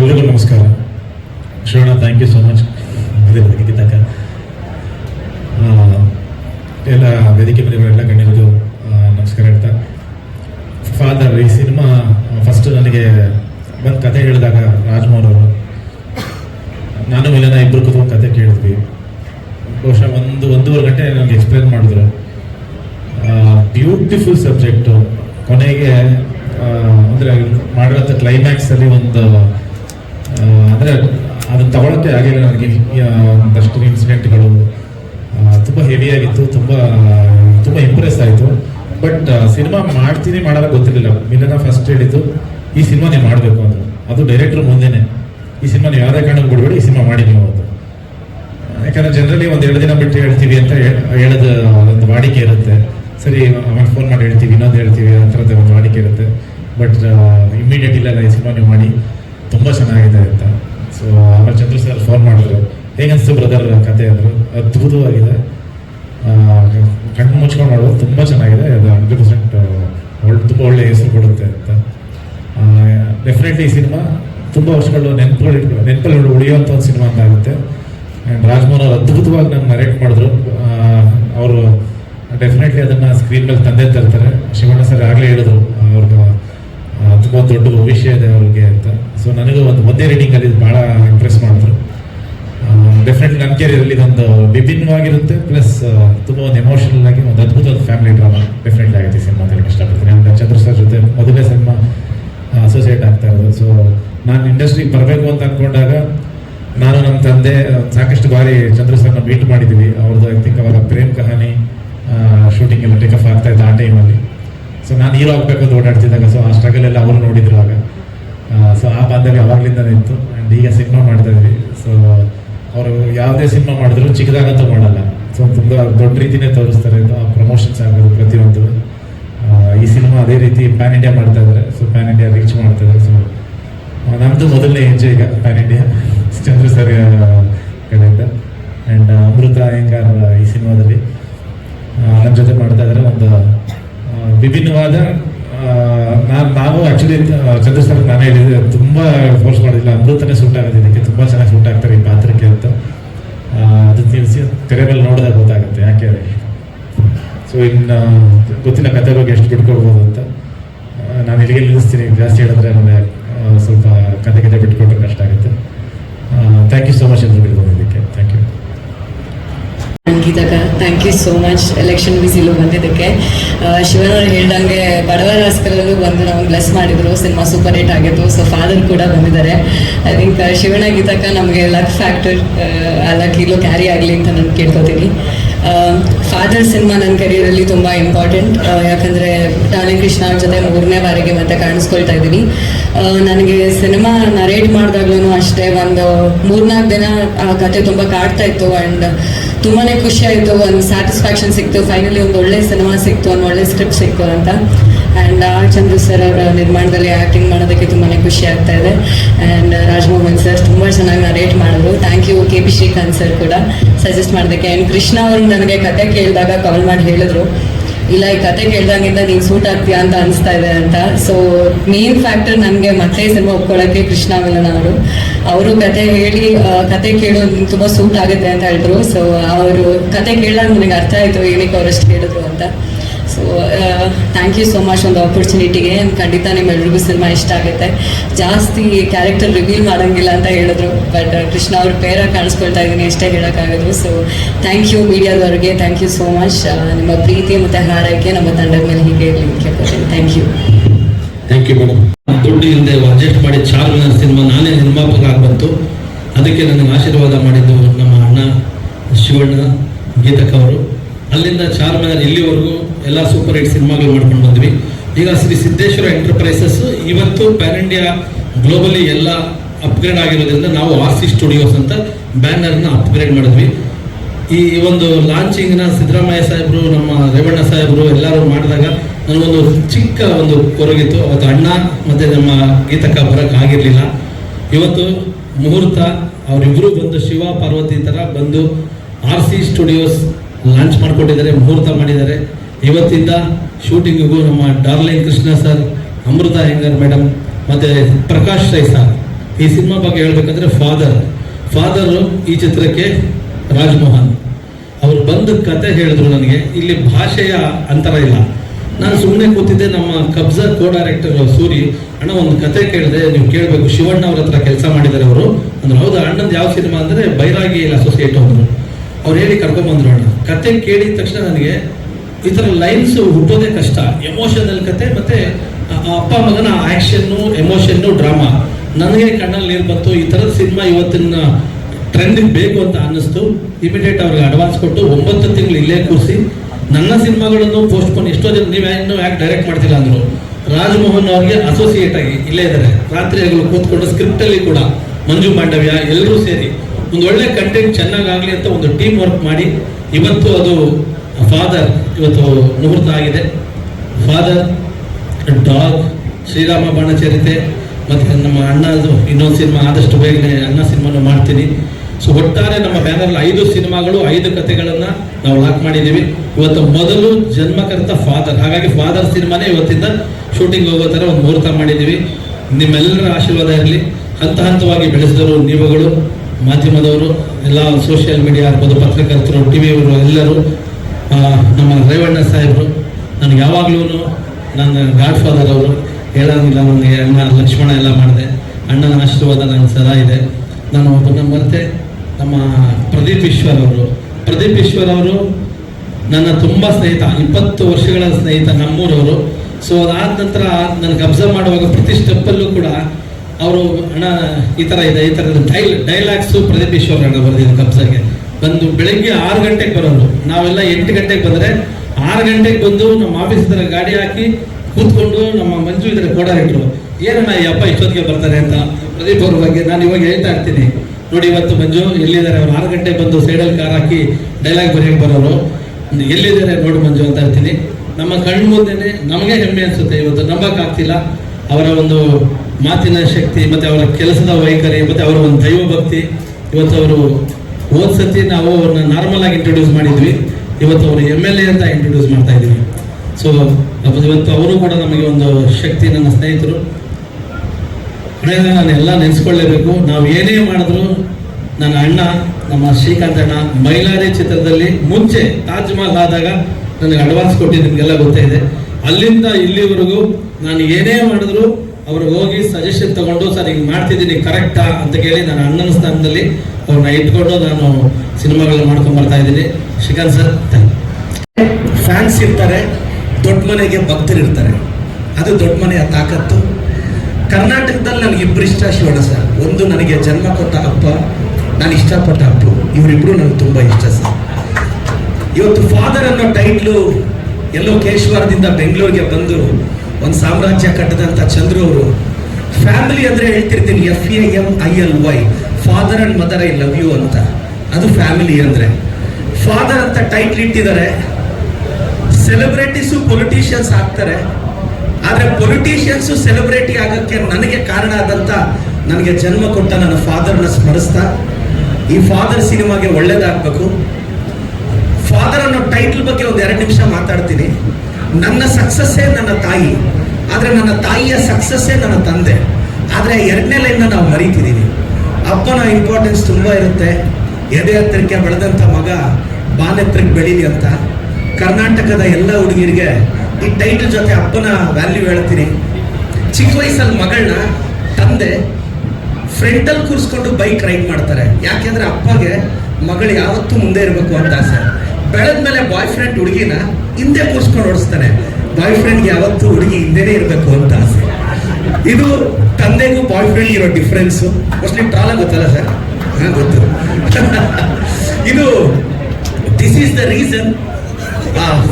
ಎಲ್ರಿಗೂ ನಮಸ್ಕಾರ. ಶ್ರವಣ ಥ್ಯಾಂಕ್ ಯು ಸೋ ಮಚ್ ತಕ್ಕ ಎಲ್ಲ ವೇದಿಕೆ ಪ್ರೇಮ ಎಲ್ಲ ಗಣ್ಯರಿಗೂ ನಮಸ್ಕಾರ ಹೇಳ್ತಾ. ಫಾದರ್ ಈ ಸಿನಿಮಾ ಫಸ್ಟ್ ನನಗೆ ಬಂದು ಕತೆ ಹೇಳಿದಾಗ ರಾಜ್ಮೋಹನ್ ಅವರು, ನಾನು ಇಲ್ಲ ಇಬ್ಬರು ಕೂತ್ಕೊಂಡು ಕತೆ ಕೇಳಿದ್ವಿ. ಬಹುಶಃ ಒಂದು, ಒಂದೂವರೆ ಗಂಟೆ ನನಗೆ ಎಕ್ಸ್ಪ್ಲೇನ್ ಮಾಡಿದ್ರು. ಬ್ಯೂಟಿಫುಲ್ ಸಬ್ಜೆಕ್ಟು ಕೊನೆಗೆ ಅಂದರೆ ಮಾಡಿರೋಂಥ ಕ್ಲೈಮ್ಯಾಕ್ಸಲ್ಲಿ ಒಂದು ಅಂದ್ರೆ ಅದನ್ನು ತಗೊಳಕ್ಕೆ ಆಗಿಲ್ಲ ನನಗೆ ಒಂದಷ್ಟು ಇನ್ಸಿಡೆಂಟ್ಗಳು ತುಂಬ ಹೆವಿಯಾಗಿತ್ತು ತುಂಬ ತುಂಬ ಇಂಪ್ರೆಸ್ ಆಯಿತು. ಬಟ್ ಸಿನಿಮಾ ಮಾಡ್ತೀನಿ, ಮಾಡಲ್ಲ ಗೊತ್ತಿರಲಿಲ್ಲ. ಮಿಲನ ಫಸ್ಟ್ ಹೇಳಿದ್ದು, ಈ ಸಿನಿಮಾ ನೀವು ಮಾಡಬೇಕು ಅಂತ ಅದು ಡೈರೆಕ್ಟ್ರ್ ಮುಂದೆನೆ. ಈ ಸಿನಿಮಾ ನೀವು ಯಾವುದೇ ಕಾರಣಕ್ಕೆ ಬಿಡಬೇಡಿ, ಈ ಸಿನಿಮಾ ಮಾಡಿ ನೀವು ಅಂತ ಯಾಕಂದರೆ ಜನರಲಿ ಒಂದು ಎರಡು ದಿನ ಬಿಟ್ಟು ಹೇಳ್ತೀವಿ ಅಂತ ಹೇಳೋದು ಒಂದು ವಾಡಿಕೆ ಇರುತ್ತೆ. ಸರಿ, ಅವನು ಫೋನ್ ಮಾಡಿ ಹೇಳ್ತೀವಿ, ಇನ್ನೊಂದು ಹೇಳ್ತೀವಿ, ಆ ಥರದ ಒಂದು ವಾಡಿಕೆ ಇರುತ್ತೆ. ಬಟ್ ಇಮಿಡಿಯೇಟ್ ಇಲ್ಲ ಈ ಸಿನಿಮಾ ನೀವು ಮಾಡಿ. ತುಂಬ ಚೆನ್ನಾಗಿದೆ ಅಂತ. ಸೊ ಆಮೇಲೆ ಚಂದ್ರ ಸರ್ ಫೋನ್ ಮಾಡಿದ್ರು. ಹೇಗನ್ಸ್ತು ಬ್ರದರ್ ಕತೆ? ಅಂದರು. ಅದ್ಭುತವಾಗಿದೆ. ಕಣ್ಣು ಮುಚ್ಕೊಂಡು ನೋಡೋದು ತುಂಬ ಚೆನ್ನಾಗಿದೆ. ಅದು ಹಂಡ್ರೆಡ್ ಪರ್ಸೆಂಟ್ ಒಳ್ಳೆ, ತುಂಬ ಒಳ್ಳೆ ಹೆಸರು ಕೊಡುತ್ತೆ ಅಂತ. ಡೆಫಿನೆಟ್ಲಿ ಈ ಸಿನಿಮಾ ತುಂಬ ವರ್ಷಗಳು ನೆನಪುಗಳು ನೆನಪಲ್ಲಿ ಉಳಿಯುವಂಥ ಒಂದು ಸಿನಿಮಾ ಅಂತ ಆಗುತ್ತೆ. ಆ್ಯಂಡ್ ರಾಜ್ಮೋಹನ್ ಅವ್ರು ಅದ್ಭುತವಾಗಿ ನಾನು ನರೇಟ್ ಮಾಡಿದ್ರು. ಅವರು ಡೆಫಿನೆಟ್ಲಿ ಅದನ್ನು ಸ್ಕ್ರೀನ್ ಮೇಲೆ ತಂದೆ ತರ್ತಾರೆ ಶಿವಣ್ಣ ಸರ್ ಆಗಲೇ ಹೇಳಿದ್ರು ಅವ್ರಿಗೆ ತುಂಬ ದೊಡ್ಡ ಭವಿಷ್ಯ ಇದೆ ಅವ್ರಿಗೆ ಅಂತ. ಸೊ ನನಗೆ ಒಂದು ಒಂದೇ ರೀಡಿಂಗಲ್ಲಿ ಭಾಳ ಇಂಪ್ರೆಸ್ ಮಾಡಿದ್ರು. ಡೆಫಿನೆಟ್ಲಿ ನನ್ನ ಕೆರಿಯರಲ್ಲಿ ಇದೊಂದು ವಿಭಿನ್ನವಾಗಿರುತ್ತೆ ಪ್ಲಸ್ ತುಂಬ ಒಂದು ಎಮೋಷನಲ್ ಆಗಿ ಒಂದು ಅದ್ಭುತವಾದ ಫ್ಯಾಮಿಲಿ ಡ್ರಾಮಾ ಡೆಫಿನೆಟ್ಲಿ ಆಗುತ್ತೆ ಸಿನಿಮಾ ಅಂತ ಇಷ್ಟಪಡ್ತೀನಿ ಅಂದರೆ ಚಂದ್ರ ಜೊತೆ ಮೊದಲೇ ಸಿನಿಮಾ ಅಸೋಸಿಯೇಟ್ ಆಗ್ತಾ ಇರೋದು. ಸೊ ನಾನು ಇಂಡಸ್ಟ್ರಿಗೆ ಬರಬೇಕು ಅಂತ ಅಂದ್ಕೊಂಡಾಗ ನಾನು ನಮ್ಮ ತಂದೆ ಸಾಕಷ್ಟು ಬಾರಿ ಚಂದ್ರ ಸರ್ನ ಮೀಟ್ ಮಾಡಿದ್ದೀವಿ ಅವ್ರದ್ದು ಐ ಥಿಂಕ್ ಅವರ ಪ್ರೇಮ್ ಕಹಾನಿ ಶೂಟಿಂಗ್ ಎಲ್ಲ ಟೇಕಫ್ ಆಗ್ತಾ ಇತ್ತು ಆ ಟೈಮಲ್ಲಿ ಸೊ ನಾನು ಹೀರೋ ಆಗಬೇಕು ಅಂತ ಓಡಾಡ್ತಿದ್ದಾಗ ಸೊ ಆ ಸ್ಟ್ರಗಲ್ ಎಲ್ಲ ಅವರು ನೋಡಿದ್ರು ಆಗ. ಸೊ ಆ ಬಾಂಧವ್ಯ ಅವಾಗಲಿಂದನೇ ಇತ್ತು. ಆ್ಯಂಡ್ ಈಗ ಸಿನಿಮಾ ಮಾಡ್ತಾ ಇದ್ವಿ. ಸೊ ಅವರು ಯಾವುದೇ ಸಿನಿಮಾ ಮಾಡಿದ್ರು ಚಿಕ್ಕದಾಗಂತೂ ಮಾಡಲ್ಲ. ಸೊ ತುಂಬ ದೊಡ್ಡ ರೀತಿನೇ ತೋರಿಸ್ತಾರೆ. ಪ್ರಮೋಷನ್ಸ್ ಆಗೋದು ಪ್ರತಿಯೊಂದು. ಈ ಸಿನಿಮಾ ಅದೇ ರೀತಿ ಪ್ಯಾನ್ ಇಂಡಿಯಾ ಮಾಡ್ತಾ ಇದ್ದಾರೆ ಸೊ ಪ್ಯಾನ್ ಇಂಡಿಯಾ ರೀಚ್ ಮಾಡ್ತಾ ಇದ್ದಾರೆ ಸೊ ನಮ್ಮದು ಮೊದಲನೇ ಹೆಜ್ಜೆ ಈಗ ಪ್ಯಾನ್ ಇಂಡಿಯಾ ಚಂದ್ರ ಸರ್ ಕಡೆಯಿಂದ ಆ್ಯಂಡ್ ಅಮೃತ ಅಯ್ಯಂಗಾರ್ ಈ ಸಿನಿಮಾದಲ್ಲಿ ನಮ್ಮ ಜೊತೆ ಮಾಡ್ತಾ ಇದ್ದಾರೆ ಒಂದು ವಿಭಿನ್ನವಾದ ನಾನು ನಾವು ಆ್ಯಕ್ಚುಲಿ ಚಂದ್ರ ಸರ್ ನಾನು ಹೇಳಿದೆ ತುಂಬ ಫೋರ್ಸ್ ಮಾಡಿದಿಲ್ಲ ಅಮೃತನೇ ಸೂಟ್ ಆಗುತ್ತೆ. ಇದಕ್ಕೆ ತುಂಬ ಚೆನ್ನಾಗಿ ಸೂಟ್ ಆಗ್ತಾರೆ ಈ ಪಾತ್ರಕ್ಕೆ ಅಂತ. ಅದು ತಿಳಿಸಿ ತೆರೆ ಮೇಲೆ ನೋಡಿದಾಗ ಗೊತ್ತಾಗುತ್ತೆ ಯಾಕೆ ಸೊ ಇನ್ನು ಗೊತ್ತಿನ ಕತೆ ಬಗ್ಗೆ ಎಷ್ಟು ಬಿಟ್ಕೊಡ್ಬೋದು ಅಂತ. ನಾನು ಇಲ್ಲಿಗೆ ನಿಲ್ಲಿಸ್ತೀನಿ. ಜಾಸ್ತಿ ಹೇಳಿದ್ರೆ ನನಗೆ ಸ್ವಲ್ಪ ಕತೆ ಕತೆ ಬಿಟ್ಕೊಟ್ರೆ ಕಷ್ಟ ಆಗುತ್ತೆ. Thank you so much you ಗೀತಕ thank you so much election ಬಿಸಿಲು ಬಂದಿದ್ದಕ್ಕೆ. ಶಿವನವ್ರು ಹೇಳ್ದಂಗೆ ಬಡವರ ಆಸ್ಕರಲ್ಲೂ ಬಂದು ನಮ್ಗೆ ಬ್ಲೆಸ್ ಮಾಡಿದ್ರು. ಸಿನಿಮಾ ಸೂಪರ್ ಹಿಟ್ ಆಗಿತ್ತು. ಸೊ ಫಾದರ್ ಕೂಡ ಬಂದಿದ್ದಾರೆ. ಐ ಥಿಂಕ್ ಶಿವಣ್ಣ ಗೀತಕ್ಕ ನಮಗೆ ಲಕ್ ಫ್ಯಾಕ್ಟರ್ ಆ ಲಕ್ ಕ್ಯಾರಿ ಆಗಲಿ ಅಂತ ನಾನು ಕೇಳ್ಕೊತೀನಿ. ಫಾದರ್ ಸಿನಿಮಾ ನನ್ನ ಕರಿಯರಲ್ಲಿ ತುಂಬ ಇಂಪಾರ್ಟೆಂಟ್ ಯಾಕಂದರೆ ಟಾಲಿ ಕೃಷ್ಣ ಅವ್ರ ಜೊತೆ ಮೂರನೇ ಬಾರಿಗೆ ಮತ್ತೆ ಕಾಣಿಸ್ಕೊಳ್ತಾ ಇದ್ದೀನಿ. ನನಗೆ ಸಿನಿಮಾ ನರೇಟ್ ಮಾಡಿದಾಗ್ಲೂ ಅಷ್ಟೇ ಒಂದು ಮೂರ್ನಾಲ್ಕು ದಿನ ಆ ಕತೆ ತುಂಬ ಕಾಡ್ತಾ ಇತ್ತು. ಆ್ಯಂಡ್ ತುಂಬಾನೇ ಖುಷಿ ಆಯಿತು, ಒಂದು ಸ್ಯಾಟಿಸ್ಫ್ಯಾಕ್ಷನ್ ಸಿಕ್ತು ಫೈನಲಿ ಒಂದು ಒಳ್ಳೆ ಸಿನಿಮಾ ಸಿಕ್ತು, ಒಂದು ಒಳ್ಳೆ ಸ್ಕ್ರಿಪ್ಟ್ ಸಿಕ್ತು ಅಂತ. ಆ್ಯಂಡ್ ಆರ್ ಚಂದ್ರ ಸರ್ ಅವರ ನಿರ್ಮಾಣದಲ್ಲಿ ಆ್ಯಕ್ಟಿಂಗ್ ಮಾಡೋದಕ್ಕೆ ತುಂಬಾ ಖುಷಿ ಆಗ್ತಾ ಇದೆ. ಆ್ಯಂಡ್ ರಾಜ್ಮೋಹನ್ ಸರ್ ತುಂಬ ಚೆನ್ನಾಗಿ ನರೇಟ್ ಮಾಡಿದ್ರು. Thank you K P Srikanth sir ಕೂಡ. ಸಜೆಸ್ಟ್ ಮಾಡೋದಕ್ಕೆ. ಆ್ಯಂಡ್ ಕೃಷ್ಣ ಅವರು ನನಗೆ ಕತೆ ಕೇಳಿದಾಗ ಕಾಲ್ ಮಾಡಿ ಹೇಳಿದ್ರು. ಇಲ್ಲ ಈ ಕತೆ ಕೇಳ್ದಂಗಿಂದ ನೀನು ಸೂಟ್ ಆಗ್ತೀಯಾ ಅಂತ ಅನಿಸ್ತಾ ಇದೆ ಅಂತ. ಸೊ ಮೇನ್ ಫ್ಯಾಕ್ಟರ್ ನನಗೆ ಮತ್ತೆ ಸಿನಿಮಾ ಒಪ್ಕೊಳ್ಳೋಕ್ಕೆ ಕೃಷ್ಣ ಮಿಲನ್ ಅವರು. ಅವರು ಕತೆ ಹೇಳಿ ಕತೆ ಕೇಳೋದು ತುಂಬಾ ಸೂಟ್ ಆಗುತ್ತೆ ಅಂತ ಹೇಳಿದ್ರು. ಸೊ ಅವರು ಕತೆ ಕೇಳಿದಾಗ ನನಗೆ ಅರ್ಥ ಆಯಿತು ಏನಕ್ಕೆ ಅವರಷ್ಟು ಹೇಳಿದ್ರು ಅಂತ. So thank you so much ಒಂದು ಆಪರ್ಚುನಿಟಿಗೆ ಖಂಡಿತ ನಿಮ್ಮೆಲ್ರಿಗೂ ಸಿನಿಮಾ ಇಷ್ಟ ಆಗುತ್ತೆ. ಜಾಸ್ತಿ ಕ್ಯಾರೆಕ್ಟರ್ ರಿವೀಲ್ ಮಾಡೋಂಗಿಲ್ಲ ಅಂತ ಹೇಳಿದ್ರು ಬಟ್ ಕೃಷ್ಣ ಅವ್ರ ಪೇರ ಕಾಣಿಸ್ಕೊಳ್ತಾ ಇದ್ದೀನಿ ಇಷ್ಟೇ ಹೇಳೋಕ್ಕಾಗೋದು. ಸೊ ಥ್ಯಾಂಕ್ ಯು ಮೀಡಿಯಾದವ್ರಿಗೆ ಥ್ಯಾಂಕ್ ಯು ಸೋ ಮಚ್ ನಿಮ್ಮ ಪ್ರೀತಿ ಮತ್ತು ಹಾರೈಕೆ ನಮ್ಮ ತಂಡದ ಮೇಲೆ ಹೀಗೆ ಕೇಳ್ಕೊತೀನಿ. Thank you thank you madam ದುಡ್ಡು ಇಲ್ಲದೆ ಅಡ್ಜಸ್ಟ್ ಮಾಡಿ ಚಾರ್ಮಿನಾರ್ ಸಿನಿಮಾ ನಾನೇ ನಿರ್ಮಾಪಕ ಬಂತು. ಅದಕ್ಕೆ ನನಗೆ ಆಶೀರ್ವಾದ ಮಾಡಿದ್ದು ನಮ್ಮ ಅಣ್ಣ ಶಿವಣ್ಣ ಗೀತಕ್ ಅವರು. ಅಲ್ಲಿಂದ ಚಾರ್ಮಿನಾರ್ ಇಲ್ಲಿವರೆಗೂ ಎಲ್ಲ ಸೂಪರ್ ಹಿಟ್ ಸಿನಿಮಾಗಳು ಮಾಡ್ಕೊಂಡು ಬಂದ್ವಿ. ಈಗ ಶ್ರೀ ಸಿದ್ದೇಶ್ವರ ಎಂಟರ್ಪ್ರೈಸಸ್ ಇವತ್ತು ಪ್ಯಾನ್ ಇಂಡಿಯಾ ಗ್ಲೋಬಲಿ ಎಲ್ಲ ಅಪ್ಗ್ರೇಡ್ ಆಗಿರೋದ್ರಿಂದ ನಾವು ಆರ್ ಸಿ ಸ್ಟುಡಿಯೋಸ್ ಅಂತ ಬ್ಯಾನರ್ನ ಅಪ್ಗ್ರೇಡ್ ಮಾಡಿದ್ವಿ. ಈ ಒಂದು ಲಾಂಚಿಂಗ್ನ ಸಿದ್ದರಾಮಯ್ಯ ಸಾಹೇಬರು, ನಮ್ಮ ರೇವಣ್ಣ ಸಾಹೇಬರು ಎಲ್ಲರೂ ಮಾಡಿದಾಗ ನನಗೊಂದು ಚಿಕ್ಕ ಒಂದು ಕೊರಗಿತ್ತು. ಅವತ್ತು ಅಣ್ಣ ಮತ್ತೆ ನಮ್ಮ ಗೀತಕ್ಕ ಬರಕ್ ಆಗಿರ್ಲಿಲ್ಲ. ಇವತ್ತು ಮುಹೂರ್ತ ಅವರಿಬ್ಬರು ಬಂದು ಶಿವ ಪಾರ್ವತಿ ಥರ ಬಂದು ಆರ್ ಸಿ ಸ್ಟುಡಿಯೋಸ್ ಲಾಂಚ್ ಮಾಡಿಕೊಟ್ಟಿದ್ದಾರೆ, ಮುಹೂರ್ತ ಮಾಡಿದ್ದಾರೆ. ಇವತ್ತಿಂದ ಶೂಟಿಂಗಿಗೂ ನಮ್ಮ darling Krishna sir Amrutha Iyengar madam ಮತ್ತೆ ಪ್ರಕಾಶ್ ರೈ ಸರ್ ಈ ಸಿನಿಮಾ ಬಗ್ಗೆ ಹೇಳ್ಬೇಕಂದ್ರೆ ಫಾದರ್ ಫಾದರ್ ಈ ಚಿತ್ರಕ್ಕೆ ರಾಜ್ಮೋಹನ್. ಅವರು ಬಂದು ಕತೆ ಹೇಳಿದ್ರು ನನಗೆ, ಇಲ್ಲಿ ಭಾಷೆಯ ಅಂತರ ಇಲ್ಲ. ನಾನು ಸುಮ್ಮನೆ ಕೂತಿದ್ದೆ, ನಮ್ಮ ಕಬ್ಜಾ ಕೋ ಡೈರೆಕ್ಟರ್ ಸೂರಿ, ಅಣ್ಣ ಒಂದು ಕತೆ ಕೇಳಿದೆ, ನೀವು ಕೇಳಬೇಕು. ಶಿವಣ್ಣ ಅವ್ರ ಹತ್ರ ಕೆಲಸ ಮಾಡಿದ್ದಾರೆ ಅವರು. ಅಂದ್ರೆ, ಹೌದು, ಅಣ್ಣಂದು ಯಾವ ಸಿನಿಮಾ? ಅಂದರೆ ಬೈರಾಗಿ ಅಸೋಸಿಯೇಟ್ ಅವರು. ಅವ್ರು ಹೇಳಿ ಕರ್ಕೊಂಬಂದ್ರು ಅಣ್ಣ. ಕತೆ ಕೇಳಿದ ತಕ್ಷಣ ನನಗೆ ಈ ಥರ ಲೈನ್ಸ್ ಹುಟ್ಟೋದೇ ಕಷ್ಟ. ಎಮೋಷನಲ್ ಕತೆ, ಮತ್ತೆ ಅಪ್ಪ ಮಗನ ಆ್ಯಕ್ಷನ್ನು ಎಮೋಷನ್ನು ಡ್ರಾಮಾ ನನಗೆ ಕಣ್ಣಲ್ಲಿ ನೀರು ಬಂತು, ಈ ಥರದ ಸಿನಿಮಾ ಇವತ್ತಿನ ಟ್ರೆಂಡಿಗೆ ಬೇಕು ಅಂತ ಅನ್ನಿಸ್ತು. ಇಮಿಡಿಯೇಟ್ ಅವ್ರಿಗೆ ಅಡ್ವಾನ್ಸ್ ಕೊಟ್ಟು ಒಂಬತ್ತು ತಿಂಗಳು ಇಲ್ಲೇ ಕೂರಿಸಿ. ನನ್ನ ಸಿನಿಮಾಗಳನ್ನು ಪೋಸ್ಟ್ಪೋನ್ ಎಷ್ಟೋ ಜನ ನೀವು ಇನ್ನೂ ಯಾಕೆ ಡೈರೆಕ್ಟ್ ಮಾಡ್ತಿಲ್ಲ ಅಂದರು. ರಾಜಮೋಹನ್ ಅವ್ರಿಗೆ ಅಸೋಸಿಯೇಟ್ ಆಗಿ ಇಲ್ಲೇ ಇದ್ದಾರೆ ರಾತ್ರಿ ಆಗಲು ಕೂತ್ಕೊಂಡು ಸ್ಕ್ರಿಪ್ಟಲ್ಲಿ ಕೂಡ ಮಂಜು ಮಾಂಡವ್ಯ ಎಲ್ಲರೂ ಸೇರಿ ಒಂದು ಒಳ್ಳೆ ಕಂಟೆಂಟ್ ಚೆನ್ನಾಗಾಗಲಿ ಅಂತ ಒಂದು ಟೀಮ್ ವರ್ಕ್ ಮಾಡಿ. ಇವತ್ತು ಅದು ಫಾದರ್ ಇವತ್ತು ಮುಹೂರ್ತ ಆಗಿದೆ. ಫಾದರ್ ಡಾಗ್ ಶ್ರೀರಾಮ ಬಾಣಚರಿತೆ ಮತ್ತು ನಮ್ಮ ಅಣ್ಣದು ಇನ್ನೊಂದು ಸಿನಿಮಾ ಆದಷ್ಟು ಬೇಗನೆ ಅಣ್ಣ ಸಿನಿಮಾನು ಮಾಡ್ತೀನಿ. ಸೊ ಒಟ್ಟಾರೆ ನಮ್ಮ ಬ್ಯಾನರ್ ಐದು ಸಿನಿಮಾಗಳು, ಐದು ಕಥೆಗಳನ್ನು ನಾವು ಲಾಕ್ ಮಾಡಿದ್ದೀವಿ. ಇವತ್ತು ಮೊದಲು ಜನ್ಮಕರ್ತ ಫಾದರ್ ಹಾಗಾಗಿ ಫಾದರ್ ಸಿನಿಮಾನೇ ಇವತ್ತಿಂದ ಶೂಟಿಂಗ್ ಹೋಗೋ ಥರ ಒಂದು ಮುಹೂರ್ತ ಮಾಡಿದ್ದೀವಿ. ನಿಮ್ಮೆಲ್ಲರ ಆಶೀರ್ವಾದ ಇರಲಿ. ಹಂತ ಹಂತವಾಗಿ ಬೆಳೆಸಿದವರು ನೀವುಗಳು, ಮಾಧ್ಯಮದವರು, ಎಲ್ಲ ಸೋಷಿಯಲ್ ಮೀಡಿಯಾ ಇರ್ಬೋದು ಪತ್ರಕರ್ತರು ಟಿ ವಿಯವರು ಎಲ್ಲರೂ ನಮ್ಮ ರೇವಣ್ಣ ಸಾಹೇಬರು ನನಗೆ ಯಾವಾಗಲೂ ನನ್ನ ಗಾಡ್ ಫಾದರ್ ಅವರು ಹೇಳೋದಿಲ್ಲ ನನಗೆ, ಅಣ್ಣ ಲಕ್ಷ್ಮಣ ಎಲ್ಲ ಮಾಡಿದೆ. ಅಣ್ಣನ ಆಶೀರ್ವಾದ ನನಗೆ ಸದಾ ಇದೆ. ನಾನು ಒಬ್ಬನ ಮರೆತೆ ನಮ್ಮ ಪ್ರದೀಪ್ ಈಶ್ವರ್ ಅವರು. ಪ್ರದೀಪ್ ಈಶ್ವರ್ ಅವರು ನನ್ನ ತುಂಬ ಸ್ನೇಹಿತ, ಇಪ್ಪತ್ತು ವರ್ಷಗಳ ಸ್ನೇಹಿತ ನಮ್ಮೂರವರು. ಸೊ ಅದಾದ ನಂತರ ನನಗೆ ಅಬ್ಸರ್ವ್ ಮಾಡುವಾಗ ಪ್ರತಿ ಸ್ಟೆಪ್ಪಲ್ಲೂ ಕೂಡ ಅವರು, ಅಣ್ಣ, ಈ ಥರ ಇದೆ, ಈ ಥರ ಡೈಲ್ ಡೈಲಾಗ್ಸು ಪ್ರದೀಪ್ ಈಶ್ವರ್ ಅಣ್ಣ ಬರೆದಿದ್ದು ಕಬ್ಸರ್ಗೆ ಬಂದು ಬೆಳಗ್ಗೆ ಆರು ಗಂಟೆಗೆ ಬರೋರು. ನಾವೆಲ್ಲ ಎಂಟು ಗಂಟೆಗೆ ಬಂದರೆ ಆರು ಗಂಟೆಗೆ ಬಂದು ನಮ್ಮ ಆಫೀಸ್ ಹತ್ರ ಗಾಡಿ ಹಾಕಿ ಕೂತ್ಕೊಂಡು ನಮ್ಮ ಮಂಜು ಇದ್ರೆ ಕೋಡಾರಿಟ್ರು ಏನಣ್ಣ ಈ ಅಪ್ಪ ಇಷ್ಟೊತ್ತಿಗೆ ಬರ್ತಾರೆ ಅಂತ ಪ್ರದೀಪ್ ಅವ್ರ ಬಗ್ಗೆ ನಾನು ಇವಾಗ ಹೇಳ್ತಾ ಇರ್ತೀನಿ. ನೋಡಿ ಇವತ್ತು ಮಂಜು ಎಲ್ಲಿದ್ದಾರೆ? ಅವ್ರು ಆರು ಗಂಟೆಗೆ ಬಂದು ಸೈಡಲ್ಲಿ ಕಾರ್ ಹಾಕಿ ಡೈಲಾಗ್ ಬರೆಯಕ್ಕೆ ಬರೋರು. ಎಲ್ಲಿದ್ದಾರೆ ನೋಡು ಮಂಜು ಅಂತ ಇರ್ತೀನಿ ನಮ್ಮ ಕಣ್ಣು ಮುಂದೆನೆ ನಮಗೆ ಹೆಮ್ಮೆ ಅನಿಸುತ್ತೆ. ಇವತ್ತು ನಂಬಕ್ಕಾಗ್ತಿಲ್ಲ ಅವರ ಒಂದು ಮಾತಿನ ಶಕ್ತಿ, ಮತ್ತು ಅವರ ಕೆಲಸದ ವೈಖರಿ, ಮತ್ತು ಅವರ ಒಂದು ದೈವ ಭಕ್ತಿ ಇವತ್ತು ಅವರು ಹೋದ್ ಸತಿ ನಾವು ಅವ್ರನ್ನ ನಾರ್ಮಲ್ ಆಗಿ ಇಂಟ್ರೊಡ್ಯೂಸ್ ಮಾಡಿದ್ವಿ. ಇವತ್ತು ಅವರು ಎಂ ಎಲ್ ಎ ಅಂತ ಇಂಟ್ರೊಡ್ಯೂಸ್ ಮಾಡ್ತಾ ಇದ್ದೀವಿ. ಸೊ ಇವತ್ತು ಅವರು ಕೂಡ ನಮಗೆ ಒಂದು ಶಕ್ತಿ, ನನ್ನ ಸ್ನೇಹಿತರು. ನಾನು ಎಲ್ಲ ನೆನೆಸ್ಕೊಳ್ಳೇಬೇಕು. ನಾವು ಏನೇ ಮಾಡಿದ್ರು ನನ್ನ ಅಣ್ಣ, ನಮ್ಮ ಶ್ರೀಕಾಂತ್ ಅಣ್ಣ, ಮೈಲಾರಿ ಚಿತ್ರದಲ್ಲಿ ಮುಂಚೆ ತಾಜ್ ಮಹಲ್ ಆದಾಗ ನನಗೆ ಅಡ್ವಾನ್ಸ್ ಕೊಟ್ಟಿದ್ದು ನಿಮಗೆಲ್ಲ ಗೊತ್ತೇ ಅಲ್ಲಿಂದ ಇಲ್ಲಿವರೆಗೂ ನಾನು ಏನೇ ಮಾಡಿದ್ರು ಅವ್ರಿಗೆ ಹೋಗಿ ಸಜೆಷನ್ ತಗೊಂಡು, ಸರ್, ಹಿಂಗೆ ಮಾಡ್ತಿದ್ದೀನಿ ಕರೆಕ್ಟಾ ಅಂತ ಕೇಳಿ ನನ್ನ ಅಣ್ಣನ ಸ್ಥಾನದಲ್ಲಿ ಅವ್ರನ್ನ ಇಟ್ಕೊಂಡು ನಾನು ಸಿನಿಮಾಗಳನ್ನ ಮಾಡ್ಕೊಂಡು ಬರ್ತಾ ಇದ್ದೀನಿ. ಶ್ರೀಕಾಂತ್ ಸರ್ ಫ್ಯಾನ್ಸ್ ಇರ್ತಾರೆ, ದೊಡ್ಡ ಮನೆಗೆ ಭಕ್ತರಿರ್ತಾರೆ ಅದು ದೊಡ್ಡ ಮನೆಯ ತಾಕತ್ತು. ಕರ್ನಾಟಕದಲ್ಲಿ ನನಗೆ ಇಬ್ಬರು ಇಷ್ಟ ಶಿವಣ್ಣ ಸರ್. ಒಂದು ನನಗೆ ಜನ್ಮ ಕೊಟ್ಟ ಅಪ್ಪ ನಾನು ಇಷ್ಟಪಟ್ಟ ಅಪ್ಪ ಇವರಿಬ್ರು ನನಗೆ ತುಂಬ ಇಷ್ಟ ಸರ್. ಇವತ್ತು ಫಾದರ್ ಅನ್ನೋ ಟೈಟ್ಲು ಎಲ್ಲೋ ಕೇಶವಾರದಿಂದ ಬೆಂಗಳೂರಿಗೆ ಬಂದು ಒಂದು ಸಾಮ್ರಾಜ್ಯ ಕಟ್ಟದಂಥ ಚಂದ್ರು ಅವರು. ಫ್ಯಾಮಿಲಿ ಅಂದರೆ ಹೇಳ್ತಿರ್ತೀನಿ F A M I L Y father and mother I love you ಅಂತ. ಅದು ಫ್ಯಾಮಿಲಿ ಅಂದರೆ. ಫಾದರ್ ಅಂತ ಟೈಟ್ಲ್ ಇಟ್ಟಿದ್ದಾರೆ. ಸೆಲೆಬ್ರಿಟೀಸು ಪೊಲಿಟಿಷಿಯನ್ಸ್ ಆಗ್ತಾರೆ. ಆದರೆ ಪೊಲಿಟಿಷಿಯನ್ಸು ಸೆಲೆಬ್ರಿಟಿ ಆಗೋಕ್ಕೆ ನನಗೆ ಕಾರಣ ಆದಂಥ ನನಗೆ ಜನ್ಮ ಕೊಟ್ಟ ನನ್ನ ಫಾದರ್ನ ಸ್ಮರಿಸ್ತಾ. ಈ ಫಾದರ್ ಸಿನಿಮಾಗೆ ಒಳ್ಳೇದಾಗಬೇಕು. ಫಾದರ್ ಅನ್ನೋ ಟೈಟ್ಲ್ ಬಗ್ಗೆ ಒಂದು ಎರಡು ನಿಮಿಷ ಮಾತಾಡ್ತೀನಿ. ನನ್ನ ಸಕ್ಸಸ್ಸೇ ನನ್ನ ತಾಯಿ. ಆದರೆ ನನ್ನ ತಾಯಿಯ ಸಕ್ಸಸ್ಸೇ ನನ್ನ ತಂದೆ. ಆದರೆ ಎರಡನೇ ಲೈನ್ನ ನಾವು ಮರೀತಿದ್ದೀವಿ ಅಪ್ಪನ ಇಂಪಾರ್ಟೆನ್ಸ್ ತುಂಬ ಇರುತ್ತೆ. ಎದೆ ಹತ್ತಿರಕ್ಕೆ ಬೆಳೆದಂಥ ಮಗ ಬಾನೆತ್ತರಕ್ಕೆ ಬೆಳೀಲಿ ಅಂತ. ಕರ್ನಾಟಕದ ಎಲ್ಲ ಹುಡುಗಿರಿಗೆ ಈ ಟೈಟಲ್ ಜೊತೆ ಅಪ್ಪನ ವ್ಯಾಲ್ಯೂ ಹೇಳ್ತೀನಿ. ಚಿಕ್ಕ ವಯಸ್ಸಲ್ಲಿ ಮಗಳನ್ನ ತಂದೆ ಫ್ರೆಂಟಲ್ಲಿ ಕೂರಿಸ್ಕೊಂಡು ಬೈಕ್ ರೈಡ್ ಮಾಡ್ತಾರೆ. ಯಾಕೆಂದ್ರೆ ಅಪ್ಪಗೆ ಮಗಳು ಯಾವತ್ತೂ ಮುಂದೆ ಇರಬೇಕು ಅಂತ ಆಸೆ. ಬೆಳೆದ್ಮೇಲೆ ಬಾಯ್ ಫ್ರೆಂಡ್ ಹುಡುಗಿನ ಹಿಂದೆ ಕೂರಿಸ್ಕೊಂಡು ಓಡಿಸ್ತಾನೆ. ಬಾಯ್ ಫ್ರೆಂಡ್ಗೆ ಯಾವತ್ತೂ ಹುಡುಗಿ ಹಿಂದೆನೇ ಇರಬೇಕು ಅಂತ ಆಸೆ. ಇದು ತಂದೆಗೂ ಬಾಯ್ ಫ್ರೆಂಡ್ ಇರೋ ಡಿಫ್ರೆನ್ಸು ಮೋಸ್ಟ್ಲಿ ಟ್ರಾಲ ಗೊತ್ತಲ್ಲ ಸರ್ ಗೊತ್ತು. ಇದು this is the reason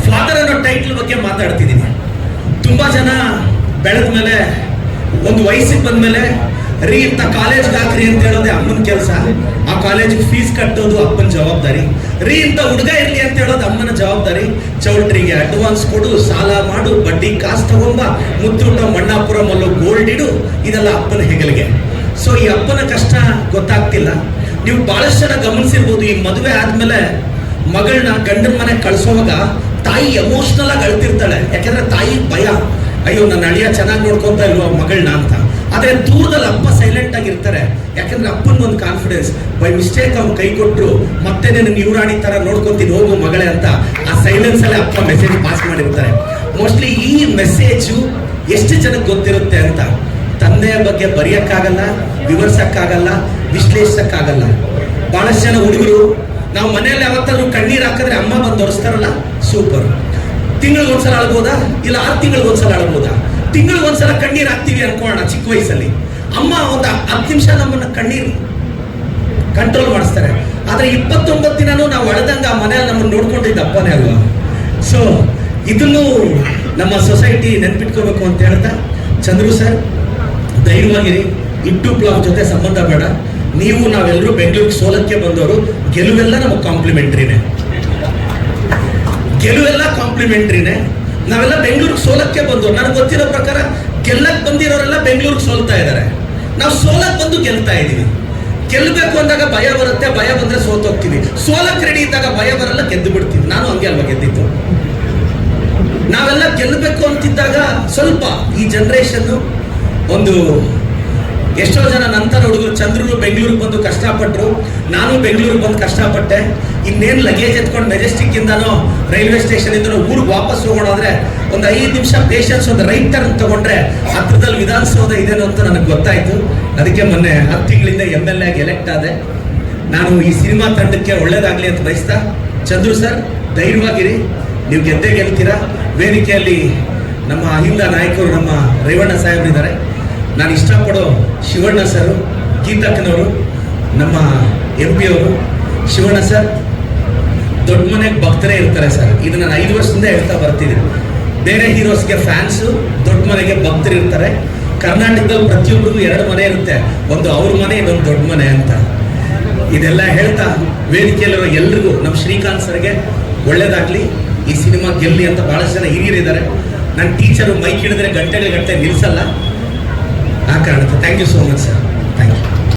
father ಅನ್ನೋ ಟೈಟ್ಲ್ ಬಗ್ಗೆ ಮಾತಾಡ್ತಿದ್ದೀನಿ. ತುಂಬಾ ಜನ ಬೆಳೆದ ಮೇಲೆ ಒಂದು ವಯಸ್ಸಿಗೆ ಬಂದ್ಮೇಲೆ ರೀ, ಇಂಥ ಕಾಲೇಜ್ಗೆ ಹಾಕ್ರಿ ಅಂತ ಹೇಳೋದೇ ಅಮ್ಮನ ಕೆಲಸ. ಆ ಕಾಲೇಜಿಗೆ ಫೀಸ್ ಕಟ್ಟೋದು ಅಪ್ಪನ ಜವಾಬ್ದಾರಿ. ರೀ, ಇಂಥ ಹುಡುಗ ಇರ್ಲಿ ಅಂತ ಹೇಳೋದು ಅಮ್ಮನ ಜವಾಬ್ದಾರಿ. ಚೌಲ್ಟ್ರಿಗೆ ಅಡ್ವಾನ್ಸ್ ಕೊಡು, ಸಾಲ ಮಾಡು, ಬಡ್ಡಿ ಕಾಸು ತಗೊಂಬ, ಮುತ್ತುಟ ಮಣ್ಣಾಪುರಮಲ್ಲೂ ಗೋಲ್ಡ್ ಇಡು, ಇದೆಲ್ಲ ಅಪ್ಪನ ಹೆಗಲಿಗೆ. ಸೊ ಈ ಅಪ್ಪನ ಕಷ್ಟ ಗೊತ್ತಾಗ್ತಿಲ್ಲ. ನೀವು ಬಹಳಷ್ಟು ಜನ ಗಮನಿಸಿರ್ಬೋದು, ಈ ಮದುವೆ ಆದ್ಮೇಲೆ ಮಗಳನ್ನ ಗಂಡನ ಮನೆ ಕಳ್ಸೋವಾಗ ತಾಯಿ ಎಮೋಷ್ನಲ್ ಆಗಿ ಅಳ್ತಿರ್ತಾಳೆ. ಯಾಕಂದ್ರೆ ತಾಯಿ ಭಯ. ಅಯ್ಯೋ, ನನ್ನ ಅಳಿಯ ಚೆನ್ನಾಗಿ ನೋಡ್ಕೊಂತ ಇಲ್ವಾ ಮಗಳನ್ನ ಅಂತ. ಆದ್ರೆ ದೂರದಲ್ಲಿ ಅಪ್ಪ ಸೈಲೆಂಟ್ ಆಗಿರ್ತಾರೆ ಅಪ್ಪನ ಒಂದು ಕಾನ್ಫಿಡೆನ್ಸ್ ಬೈ ಮಿಸ್ಟೇಕ್ ಅವ್ನು ಕೈ ಕೊಟ್ಟರು ಮತ್ತೆ ನಿನ್ನ ಯುವರಾಣಿ ತರ ನೋಡ್ಕೊತೀನಿ, ಹೋಗು ಮಗಳೇ ಅಂತ ಆ ಸೈಲೆನ್ಸ್ ಅಲ್ಲೇ ಅಪ್ಪ ಮೆಸೇಜ್ ಪಾಸ್ ಮಾಡಿರ್ತಾರೆ. ಮೋಸ್ಟ್ಲಿ ಈ ಮೆಸೇಜು ಎಷ್ಟು ಜನಕ್ಕೆ ಗೊತ್ತಿರುತ್ತೆ ಅಂತ ತಂದೆಯ ಬಗ್ಗೆ ಬರೆಯೋಕ್ಕಾಗಲ್ಲ, ವಿವರಿಸೋಕ್ಕಾಗಲ್ಲ, ವಿಶ್ಲೇಷಿಸೋಕ್ಕಾಗಲ್ಲ. ಬಹಳಷ್ಟು ಜನ ಹುಡುಗರು, ನಾವು ಮನೆಯಲ್ಲಿ ಯಾವತ್ತಾದ್ರೂ ಕಣ್ಣೀರು ಹಾಕಿದ್ರೆ ಅಮ್ಮ ಬಂದು ತೋರಿಸ್ತಾರಲ್ಲ ಸೂಪರ್ ತಿಂಗಳಿಗೆ ಒಂದ್ಸಲ ಆಳ್ಬೋದಾ ಇಲ್ಲ ಆರು ತಿಂಗಳಿಗೆ ಒಂದ್ಸಲ ತಿಂಗಳಿಗೆ ಒಂದ್ಸಲ ಕಣ್ಣೀರು ಹಾಕ್ತೀವಿ ಅನ್ಕೋಣ ಚಿಕ್ಕ ವಯಸ್ಸಲ್ಲಿ. ಅಮ್ಮ ಒಂದು ಹತ್ತು ನಿಮಿಷ ನಮ್ಮನ್ನ ಕಣ್ಣೀರು ಕಂಟ್ರೋಲ್ ಮಾಡಿಸ್ತಾರೆ. ಆದ್ರೆ ಇಪ್ಪತ್ತೊಂಬತ್ತು ದಿನನೂ ನಾವು ಅಳದಂಗ ಆ ಮನೆಯಲ್ಲಿ ನಮ್ಮನ್ನು ನೋಡ್ಕೊಂಡಿದ್ದ ಅಪ್ಪನೇ ಅಲ್ವಾ? ಸೊ ಇದನ್ನು ನಮ್ಮ ಸೊಸೈಟಿ ನೆನ್ಪಿಟ್ಕೋಬೇಕು ಅಂತ ಹೇಳ್ತಾ, ಚಂದ್ರು ಸರ್ ಧೈರ್ಯವಾಗಿರಿ. ಇಟ್ಟು ಪ್ಲಾವ್ ಜೊತೆ ಸಂಬಂಧ ಬೇಡ. ನೀವು ನಾವೆಲ್ಲರೂ ಬೆಂಗಳೂರಿಗೆ ಸೋಲಕ್ಕೆ ಬಂದವರು, ಗೆಲುವೆಲ್ಲ ನಮಗೆ ಕಾಂಪ್ಲಿಮೆಂಟ್ರಿನೇ ಗೆಲುವೆಲ್ಲ ಕಾಂಪ್ಲಿಮೆಂಟ್ರಿನೇ ನಾವೆಲ್ಲ ಬೆಂಗಳೂರಿಗೆ ಸೋಲಕ್ಕೆ ಬಂದು ನನಗೆ ಗೊತ್ತಿರೋ ಪ್ರಕಾರ ಗೆಲ್ಲಕ್ಕೆ ಬಂದಿರೋರೆಲ್ಲ ಬೆಂಗಳೂರಿಗೆ ಸೋಲ್ತಾ ಇದ್ದಾರೆ ನಾವು ಸೋಲಕ್ಕೆ ಬಂದು ಗೆಲ್ತಾ ಇದ್ದೀವಿ ಗೆಲ್ಲಬೇಕು ಅಂದಾಗ ಭಯ ಬರುತ್ತೆ, ಭಯ ಬಂದರೆ ಸೋತೋಗ್ತೀವಿ ಸೋಲಕ್ಕೆ ರೆಡಿ ಇದ್ದಾಗ ಭಯ ಬರಲ್ಲ, ಗೆದ್ದು ಬಿಡ್ತೀವಿ. ನಾನು ಹಂಗೆ ಅಲ್ವಾ ಗೆದ್ದಿತ್ತು ನಾವೆಲ್ಲ ಗೆಲ್ಲಬೇಕು ಅಂತಿದ್ದಾಗ ಸ್ವಲ್ಪ ಈ ಜನ್ರೇಷನ್ನು ಒಂದು ಎಷ್ಟೋ ಜನ ನಂತರ ಹುಡುಗರು ಚಂದ್ರರು ಬೆಂಗಳೂರಿಗೆ ಬಂದು ಕಷ್ಟಪಟ್ಟರು ನಾನು ಬೆಂಗಳೂರಿಗೆ ಬಂದು ಕಷ್ಟಪಟ್ಟೆ. ಇನ್ನೇನು ಲಗೇಜ್ ಎತ್ಕೊಂಡು ಮೆಜೆಸ್ಟಿಕ್ ಇಂದನೋ ರೈಲ್ವೆ ಸ್ಟೇಷನ್ ಇಂದ ಊರಿಗೆ ವಾಪಸ್ ಹೋಗೋಣಾದ್ರೆ ಒಂದು ಐದು ನಿಮಿಷ ಪೇಷನ್ಸ್ ಒಂದು ರೈಟ್ ಟರ್ನ್ ತಗೊಂಡ್ರೆ ಹತ್ರದಲ್ಲಿ ವಿಧಾನಸೌಧ ಇದೇನೋ ಅಂತ ನನಗೆ ಗೊತ್ತಾಯ್ತು. ಅದಕ್ಕೆ ಮೊನ್ನೆ ಹತ್ತು ತಿಂಗಳಿಂದ ಎಂ ಎಲ್ ಎ ಎಲೆಕ್ಟ್ ಆದೆ. ನಾನು ಈ ಸಿನಿಮಾ ತಂಡಕ್ಕೆ ಒಳ್ಳೇದಾಗ್ಲಿ ಅಂತ ಬಯಸ್ತಾ, ಚಂದ್ರು ಸರ್ ಧೈರ್ಯವಾಗಿರಿ. ನೀವು ಗೆದ್ದೇ ಗೆಲ್ತೀರಾ? ವೇದಿಕೆಯಲ್ಲಿ ನಮ್ಮ ಅಹಿಂದ ನಾಯಕರು ನಮ್ಮ ರೇವಣ್ಣ ಸಾಹೇಬ್ರಿದ್ದಾರೆ. ನಾನು ಇಷ್ಟಪಡೋ ಶಿವಣ್ಣ ಸರ್ ಗೀತಕ್ಕನವರು ನಮ್ಮ ಎಂ ಪಿ ಅವರು. ಶಿವಣ್ಣ ಸರ್ ದೊಡ್ಡ ಮನೆಗೆ ಭಕ್ತರೇ ಇರ್ತಾರೆ ಸರ್. ಇದು ನಾನು ಐದು ವರ್ಷದಿಂದ ಹೇಳ್ತಾ ಬರ್ತಿದ್ದೀನಿ. ಬೇರೆ ಹೀರೋಸ್ಗೆ ಫ್ಯಾನ್ಸು ದೊಡ್ಡ ಮನೆಗೆ ಭಕ್ತರು ಇರ್ತಾರೆ. ಕರ್ನಾಟಕದಲ್ಲಿ ಪ್ರತಿಯೊಬ್ಬರಿಗೂ ಎರಡು ಮನೆ ಇರುತ್ತೆ. ಒಂದು ಅವ್ರ ಮನೆ, ಇನ್ನೊಂದು ದೊಡ್ಡ ಮನೆ ಅಂತ. ಇದೆಲ್ಲ ಹೇಳ್ತಾ ವೇದಿಕೆಯಲ್ಲಿರೋ ಎಲ್ರಿಗೂ ನಮ್ಮ ಶ್ರೀಕಾಂತ್ ಸರ್ಗೆ ಒಳ್ಳೇದಾಗಲಿ. ಈ ಸಿನಿಮಾ ಗೆಲ್ಲಿ ಅಂತ ಭಾಳಷ್ಟು ಜನ ಹಿರಿಯರಿದ್ದಾರೆ ನನ್ನ ಟೀಚರು ಮೈಕ್ ಹಿಡಿದ್ರೆ ಗಂಟೆಗಳ ಗಂಟೆ ನಿಲ್ಸಲ್ಲ. ಆ ಕಾರಣಕ್ಕೆ thank you so much sir thank you